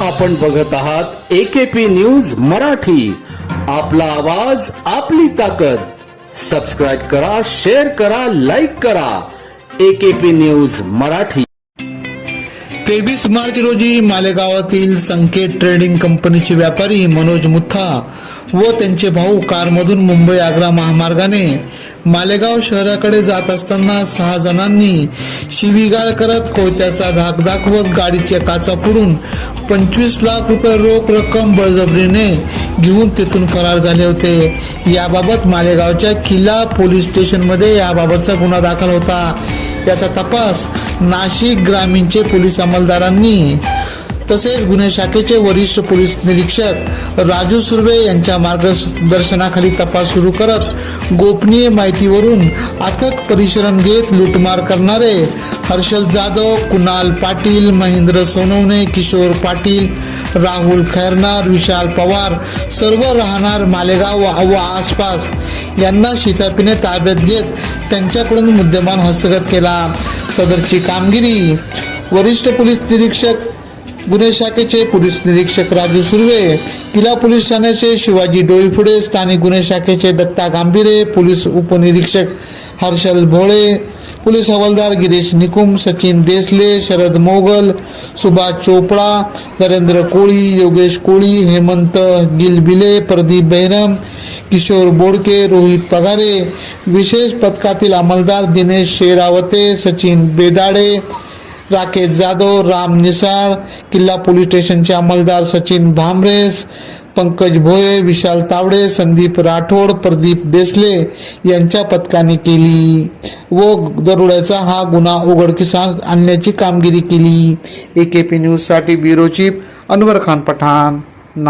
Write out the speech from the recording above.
आपण बघत आहात एकेपी न्यूज मराठी. आपला आवाज आपली ताकद. सबस्क्राईब करा शेअर करा लाईक करा. AKP news Marathi. तेवीस मार्च रोजी मालेगावातील संकेत ट्रेडिंग कंपनीचे व्यापारी मनोज मुथा व त्यांचे भाऊ कारमधून मुंबई आग्रा महामार्गाने मालेगाव शहराकडे जात असताना सहा जणांनी शिवीगाळ करत कोयत्याचा धाक दाखवत गाडीच्या काचा फोडून पंचवीस लाख रुपये रोख रक्कम बळजबरीने घेऊन तेथून फरार झाले होते. याबाबत मालेगावच्या किल्ला पोलीस स्टेशनमध्ये याबाबतचा गुन्हा दाखल होता. याचा तपास नाशिक ग्रामीणचे पोलीस अंमलदारांनी तसेच गुन्हे शाखेचे वरिष्ठ पोलीस निरीक्षक राजू सुर्वे यांच्या मार्गदर्शनाखाली तपास सुरू करत गोपनीय माहितीवरून अथक परिश्रम घेत लूटमार करणारे हर्षल जाधव कुणाल पाटील महेंद्र सोनवणे किशोर पाटील राहुल खैरनार विशाल पवार सर्व राहणार मालेगाव व आसपास. यांना शितापीने ताब्यात घेत त्यांच्याकडून मुद्देमाल हस्तगत केला. सदरची कामगिरी वरिष्ठ पोलीस निरीक्षक गुन्हे शाखेचे पोलीस निरीक्षक राजू सुर्वे किल्ला पोलीस ठाण्याचे शिवाजी डोईफुडे स्थानिक गुन्हे शाखेचे दत्ता गांभीरे पोलीस उपनिरीक्षक हर्षल भोळे पोलीस हवालदार गिरीश निकुम सचिन देसले शरद मोगल सुभाष चोपडा नरेंद्र कोळी योगेश कोळी हेमंत गिलबिले प्रदीप बैरम किशोर बोडके रोहित पगारे विशेष पथकातील अंमलदार दिनेश शेरावते सचिन बेदाडे राकेश जाधव राम निसार किल्ला पोलीस स्टेशनचे अंमलदार सचिन भामरेस पंकज भोये विशाल तावडे संदीप राठोड प्रदीप देसले यांच्या पथकाने केली. व दरोड्याचा हा गुन्हा उघडकीस आणण्याची कामगिरी केली. एकेपी न्यूजसाठी ब्युरो चीफ अनवर खान पठाण.